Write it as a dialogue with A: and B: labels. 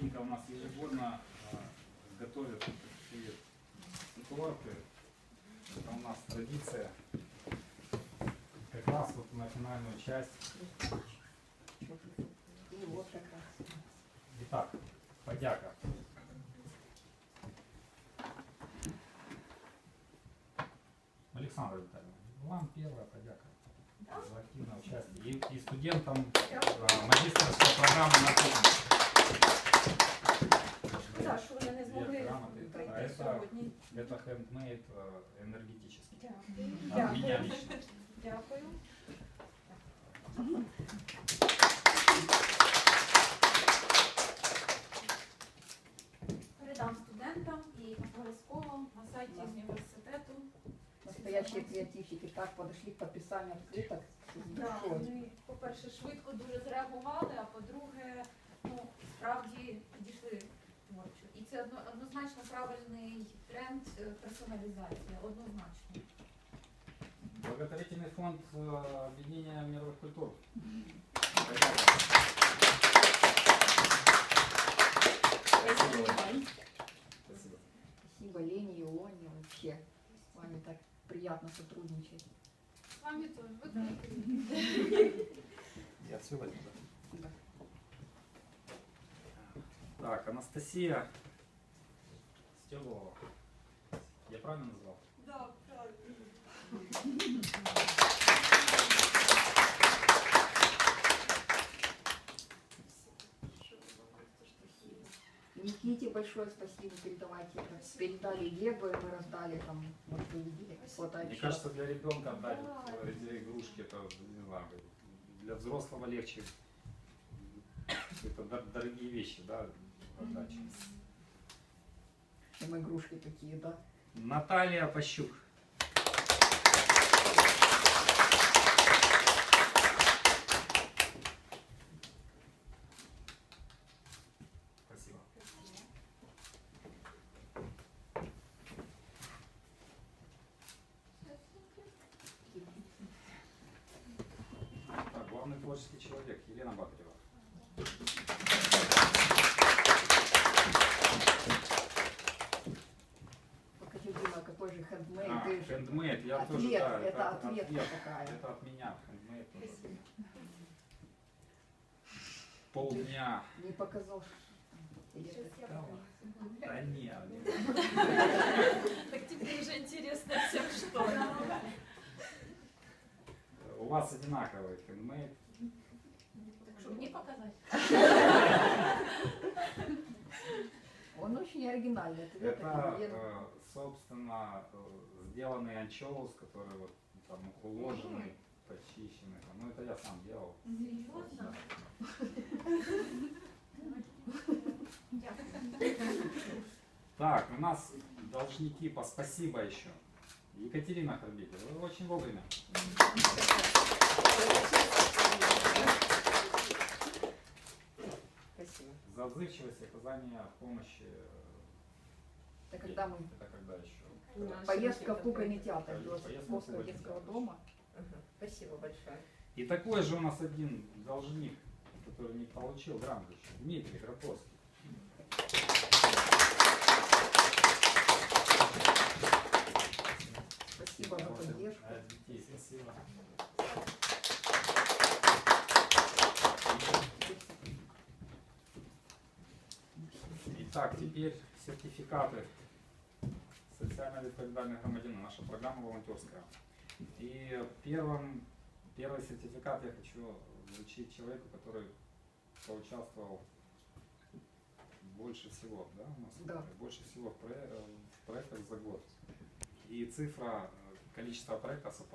A: Катенька у нас ежегодно э, готовит такие торты. Это у нас традиция. Как раз вот на финальную часть.
B: Раз.
A: Итак, подяка. Александр Витальевна, вам первая подяка за активное участие. И, и студентам э, магистрской программы на кухне. А
B: прийти
A: це-
B: сьогодні.
A: Это хендмейд э, энергетический.
B: Дякую.
A: От меня
B: Дякую.
A: лично.
B: Дякую. Передам студентам і обов'язково на сайті університету.
C: Настоящие креативщики так подошли к подписанию открыток. с
B: Да,
C: душой.
B: вони, по-перше, швидко дуже зреагували, а по-друге, ну, справді підійшли творчо. І Це одно- однозначно правильний тренд е, персоналізація, однозначно.
A: Благотворительный фонд э, объединения мировых культур.
C: Спасибо.
A: Спасибо.
C: Спасибо Лене и Ионе вообще. С вами так приятно сотрудничать.
B: З вами теж ви
A: Я все возьму.
C: Да.
A: Так, Анастасия Стеблова. Я правильно назвал?
B: Да, правильно.
C: Никите большое спасибо передавайте. это. Передали Гебу, и мы раздали там, может вы видели, фото
A: Мне кажется, для ребенка отдать вот,
B: Да.
A: эти игрушки, это, не знаю, для взрослого легче. Это дор- дорогие вещи, да, отдать.
C: Там игрушки такие, да.
A: Наталья Пощук. Спасибо. Так, главный творческий человек Елена Бакрева.
C: Хендмейд,
A: я тоже,
C: Ответ,
A: да,
C: это
A: от-
C: ответка такая.
A: Это от меня, тоже.
C: Спасибо.
A: Полдня.
C: Не показал. это.
A: Да нет.
B: Так теперь уже интересно всем, что.
A: У вас одинаковый хендмейд.
B: Так что, мне показать?
C: Оригинальный. Ответ
A: Это,
C: такой,
A: э, собственно, сделанный анчоус, который вот там уложенный, почищенный. Ну, это я сам делал.
B: Серьезно?
A: Так, у нас должники по спасибо еще. Екатерина Харбитель, вы очень вовремя.
C: Спасибо.
A: За отзывчивость и оказание помощи. э,
C: Это когда мы
A: Это когда еще?
D: Наши
C: Поездка в кукольный театр Белосовского детского дома.
D: Ага, Спасибо большое.
A: И такой же у нас один должник, который не получил грант еще. Дмитрий Гроповский.
C: Спасибо за поддержку.
A: От детей, спасибо. Итак, теперь сертификаты социально відповідальных громадянина, наша программа волонтерская. И первым, первый сертификат я хочу вручить человеку, который поучаствовал больше всего, да, у нас
C: Да.
A: больше всего в, в проектах за год. И цифра, э, количество проектов совпадает